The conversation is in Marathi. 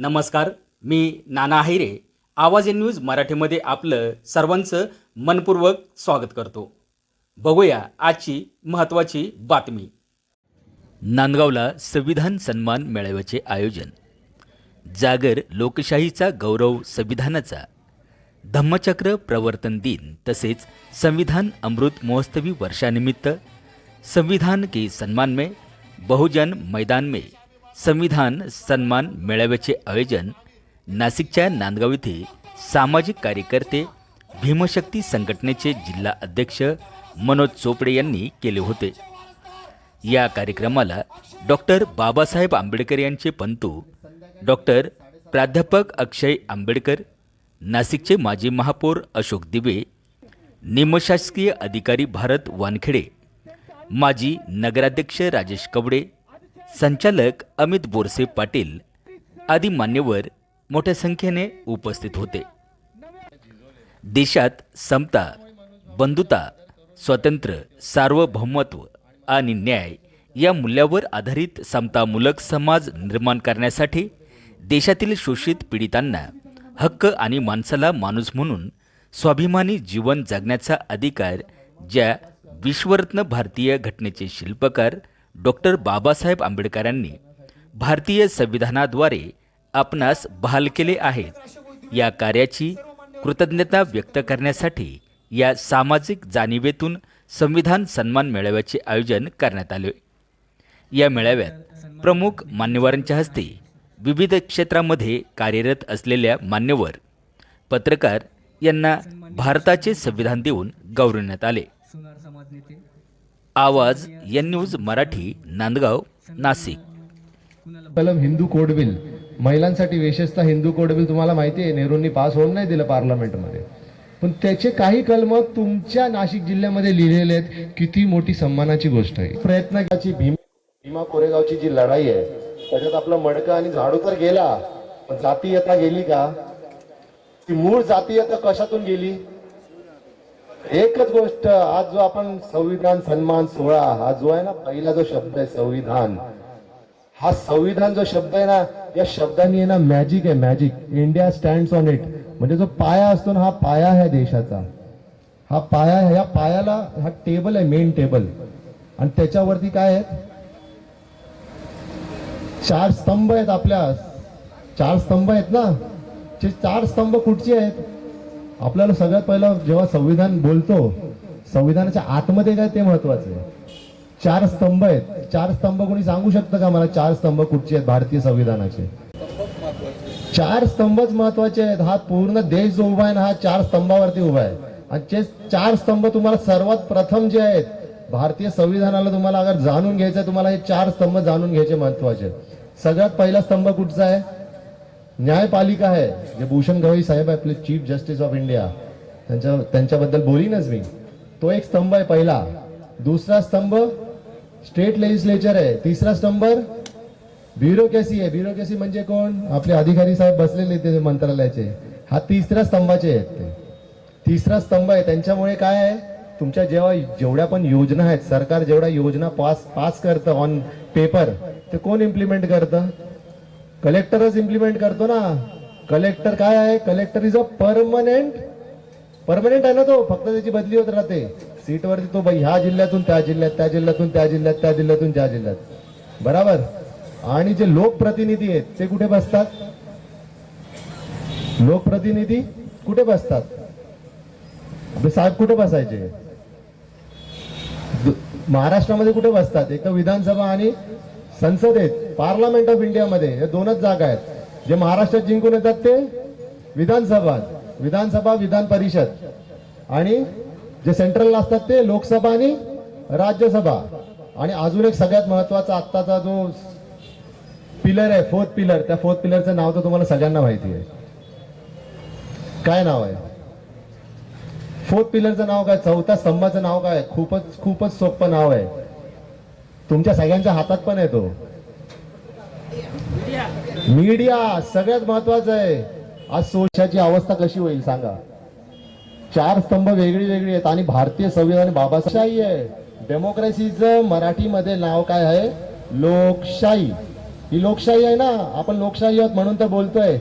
नमस्कार मी नाना हिरे आवाज एन न्यूज मराठीमध्ये आपलं सर्वांचं मनपूर्वक स्वागत करतो. बघूया आजची महत्त्वाची बातमी. नांदगावला संविधान सन्मान मेळाव्याचे आयोजन. जागर लोकशाहीचा गौरव संविधानाचा. धम्मचक्र प्रवर्तन दिन तसेच संविधान अमृत महोत्सवी वर्षानिमित्त संविधान के सन्मान में बहुजन मैदान में संविधान सन्मान मेळाव्याचे आयोजन नाशिकच्या नांदगाव येथे सामाजिक कार्यकर्ते भीमशक्ती संघटनेचे जिल्हा अध्यक्ष मनोज चोपडे यांनी केले होते. या कार्यक्रमाला डॉक्टर बाबासाहेब आंबेडकर यांचे पंतू डॉक्टर प्राध्यापक अक्षय आंबेडकर नाशिकचे माजी महापौर अशोक दिवे निमशासकीय अधिकारी भारत वानखेडे माजी नगराध्यक्ष राजेश कवडे संचालक अमित बोरसे पाटील आदी मान्यवर मोठ्या संख्येने उपस्थित होते. देशात समता बंधुता स्वातंत्र्य सार्वभौमत्व आणि न्याय या मूल्यावर आधारित समतामूलक समाज निर्माण करण्यासाठी देशातील शोषित पीडितांना हक्क आणि माणसाला माणूस म्हणून स्वाभिमानी जीवन जगण्याचा अधिकार ज्या विश्वरत्न भारतीय घटनेचे शिल्पकार डॉक्टर बाबासाहेब आंबेडकरांनी भारतीय संविधानाद्वारे आपणास बहाल केले आहेत या कार्याची कृतज्ञता व्यक्त करण्यासाठी या सामाजिक जाणीवेतून संविधान सन्मान मेळाव्याचे आयोजन करण्यात आले. या मेळाव्यात प्रमुख मान्यवरांच्या हस्ते विविध क्षेत्रामध्ये कार्यरत असलेल्या मान्यवर पत्रकार यांना भारताचे संविधान देऊन गौरवण्यात आले. Awaaz N news Marathi Nandgaon Nashik. कलम हिंदू कोड बिल. महिलांसाठी विशेषतः हिंदू कोड बिल तुम्हाला माहिती आहे नेहरूंनी पास होऊन नाही दिलं पार्लमेंटमध्ये. पण त्याचे काही कलम तुमच्या नाशिक जिल्ह्यामध्ये लिहिलेले आहेत. किती मोठी सन्मानाची गोष्ट आहे. प्रयत्नाची भीम भीमा कोरेगावची जी लढाई आहे त्याच्यात आपला मडकं आणि झाडू तर गेला पण जातीयता गेली का? ती मूळ जातीयता कशातून गेली? एकच गोष्ट आज जो आपण संविधान सन्मान सोहळा हा जो आहे ना पहिला जो शब्द आहे संविधान हा संविधान जो शब्द आहे ना या शब्दांनी आहे ना मॅजिक आहे magic India stand on it म्हणजे जो पाया असतो ना हा पाया आहे देशाचा. हा पाया आहे या पायाला हा टेबल आहे मेन टेबल आणि त्याच्यावरती काय आहे? चार स्तंभ आहेत आपल्या. चार स्तंभ आहेत ना. चार स्तंभ कुठचे आहेत? आपल्याला सगळ्यात पहिला जेव्हा संविधान बोलतो संविधानाच्या आतमध्ये काय ते महत्वाचं आहे. चार स्तंभ आहेत. चार स्तंभ कोणी सांगू शकतं का मला? चार स्तंभ कुठचे आहेत भारतीय संविधानाचे? चार स्तंभच महत्त्वाचे आहेत. हा पूर्ण देश जो उभा आहे ना हा चार स्तंभावरती उभा आहे. आणि ते चार स्तंभ तुम्हाला सर्वात प्रथम जे आहेत भारतीय संविधानाला तुम्हाला अगर जाणून घ्यायचं आहे, तुम्हाला हे चार स्तंभ जाणून घ्यायचे महत्त्वाचे आहेत. सगळ्यात पहिला स्तंभ कुठचा आहे? न्यायपालिका आहे जे भूषण गवई साहेब आहे आपले चीफ जस्टिस ऑफ इंडिया त्यांच्या त्यांच्याबद्दल बोलीनच मी। तो एक स्तंभ आहे पहिला। दुसरा स्तंभ स्टेट लेजिस्लेचर आहे तिसरा स्तंभ ब्युरोक्रेसी आहे ब्युरोक्रेसी म्हणजे कोण? आपले अधिकारी साहेब बसलेले ते मंत्रालयाचे। हा तिसऱ्या स्तंभाचे आहेत ते। तिसरा स्तंभ आहे। त्यांच्यामुळे काय आहे? तुमच्या जेव्हा जेवढ्या पण योजना आहेत सरकार जेवढ्या योजना पास पास करतं ऑन पेपर ते कोण इम्प्लिमेंट करतं? कलेक्टरच इम्प्लिमेंट करतो ना. कलेक्टर काय आहे? Collector is a permanent permanent आहे ना तो. फक्त त्याची बदली होत राहते. सीटवरती तो ह्या जिल्ह्यातून त्या जिल्ह्यात त्या जिल्ह्यातून त्या जिल्ह्यात त्या जिल्ह्यातून त्या जिल्ह्यात. बराबर? आणि जे लोकप्रतिनिधी आहेत ते कुठे बसतात? लोकप्रतिनिधी कुठे बसतात? आपले साहेब कुठे बसायचे? महाराष्ट्रामध्ये कुठे बसतात? एक तर विधानसभा आणि संसदेत. पार्लमेंट ऑफ इंडियामध्ये हे दोनच जागा आहेत. जे महाराष्ट्रात जिंकून येतात ते विधानसभा विधानसभा विधान परिषद. आणि जे सेंट्रलला असतात ते लोकसभा आणि राज्यसभा. आणि अजून एक सगळ्यात महत्त्वाचा आत्ताचा जो पिलर आहे फोर्थ पिलर त्या फोर्थ पिलरचं नाव तर तुम्हाला सगळ्यांना माहिती आहे. काय नाव आहे? फोर्थ पिलरचं नाव काय? चौथ्या स्तंभाचं नाव काय? खूपच खूपच सोपं नाव आहे. तुमच्या सगळ्यांच्या हातात पण आहे तो. मीडिया सगळ्यात महत्वाचं आहे. आज सोशाची अवस्था कशी होईल सांगा. चार स्तंभ वेगळी वेगळी आहेत आणि भारतीय संविधान बाबाशाही आहे. डेमोक्रेसीचं मराठीमध्ये नाव काय आहे? लोकशाही. ही लोकशाही आहे ना. आपण लोकशाही आहोत म्हणून तर बोलतोय.